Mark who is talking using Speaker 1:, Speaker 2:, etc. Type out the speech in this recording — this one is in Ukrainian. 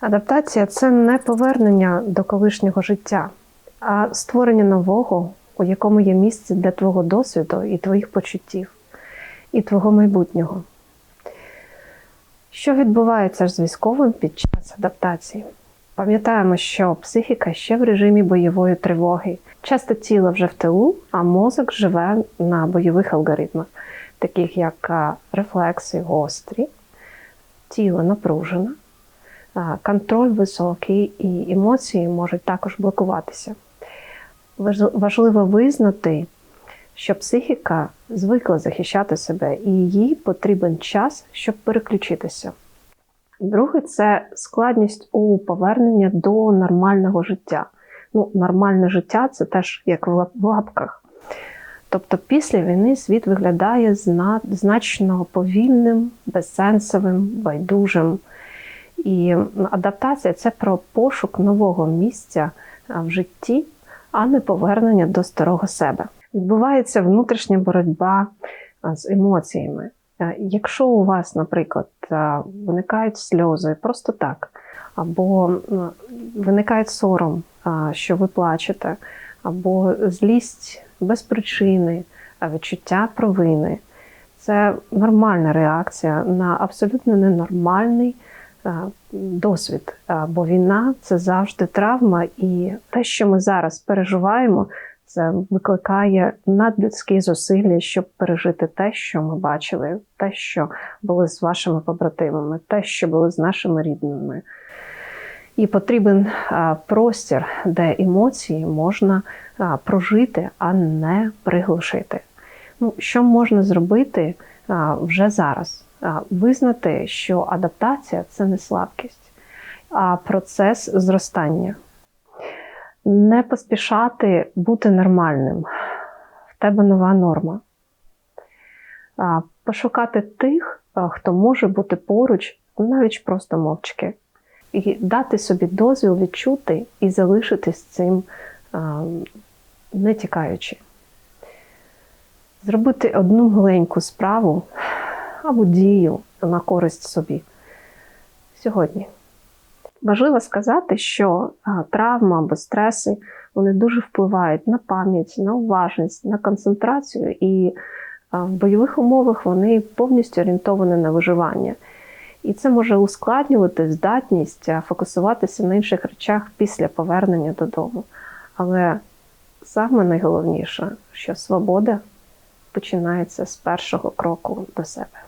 Speaker 1: Адаптація це не повернення до колишнього життя, а створення нового, у якому є місце для твого досвіду і твоїх почуттів, і твого майбутнього. Що відбувається з військовим під час адаптації? Пам'ятаємо, що психіка ще в режимі бойової тривоги. Часто тіло вже в тилу, а мозок живе на бойових алгоритмах, таких як рефлекси гострі, тіло напружене, а, контроль високий і емоції можуть також блокуватися. Важливо визнати, що психіка звикла захищати себе, і їй потрібен час, щоб переключитися. Друге це складність у поверненні до нормального життя. Ну, нормальне життя це теж як в лапках. Тобто після війни світ виглядає значно повільним, безсенсовим, байдужим. І адаптація це про пошук нового місця в житті, а не повернення до старого себе. Відбувається внутрішня боротьба з емоціями. Е, Якщо у вас, наприклад, е, виникають сльози просто так, або виникає сором, що ви плачете, або злість без причини, відчуття провини, це нормальна реакція на абсолютно ненормальний е, досвід. Е, Бо війна це завжди травма, і те, що ми зараз переживаємо, це викликає надлюдські зусилля, щоб пережити те, що ми бачили, те, що було з вашими побратимами, те, що було з нашими рідними. І потрібен простір, де емоції можна прожити, а не приглушити. Ну, що можна зробити вже зараз? Визнати, що адаптація це не слабкість, а процес зростання. Не поспішати бути нормальним. В тебе нова норма. Пошукати тих, хто може бути поруч, навіть просто мовчки. І дати собі дозвіл відчути і залишитись цим, не тікаючи. Зробити одну маленьку справу або дію на користь собі сьогодні. Важливо сказати, що травма або стреси вони дуже впливають на пам'ять, на уважність, на концентрацію, і в бойових умовах вони повністю орієнтовані на виживання. І це може ускладнювати здатність фокусуватися на інших речах після повернення додому. Але саме найголовніше, що свобода починається з першого кроку до себе.